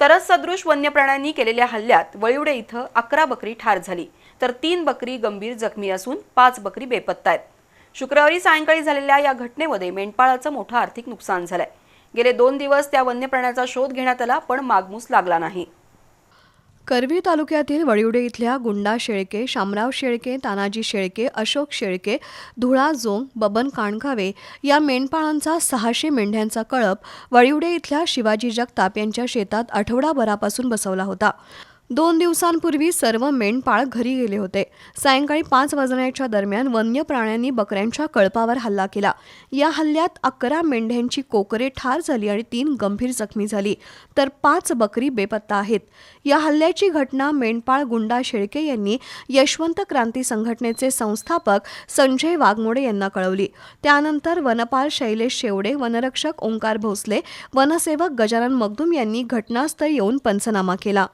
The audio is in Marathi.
तरच सदृश वन्य प्राण्यांनी केलेल्या हल्ल्यात वळिवडे इथं अकरा बकरी ठार झाली. तर तीन बकरी गंभीर जखमी असून पाच बकरी बेपत्ता आहेत. शुक्रवारी सायंकाळी झालेल्या या घटनेमध्ये मेंढपाळाचं मोठं आर्थिक नुकसान झालंय. गेले दोन दिवस त्या वन्य प्राण्याचा शोध घेण्यात आला पण मागमूस लागला नाही. करवी तालुक्यातील वडिवडे इथल्या गुंडा शेळके शामराव शेळके तानाजी शेळके अशोक शेळके धुळा जोंग बबन काणकावे या मेंढपाळांचा सहाशे मेंढ्यांचा कळप वडिवडे इथल्या शिवाजी जगताप यांच्या शेतात आठवडाभरापासून बसवला होता. दोन दिवसांपूर्वी सर्व मेंढपाळ घरी गेले होते. सायंकाळी पाच वाजण्याच्या दरम्यान वन्य प्राण्यांनी बकऱ्यांच्या कळपावर हल्ला केला. या हल्ल्यात अकरा मेंढ्यांची कोकरे ठार झाली आणि तीन गंभीर जखमी झाली. तर पाच बकरी बेपत्ता आहेत. या हल्ल्याची घटना मेंढपाळ गुंडा शेळके यांनी यशवंत क्रांती संघटनेचे संस्थापक संजय वाघमोडे यांना कळवली. त्यानंतर वनपाल शैलेश शेवडे वनरक्षक ओंकार भोसले वनसेवक गजानन मगदूम यांनी घटनास्थळी येऊन पंचनामा केला.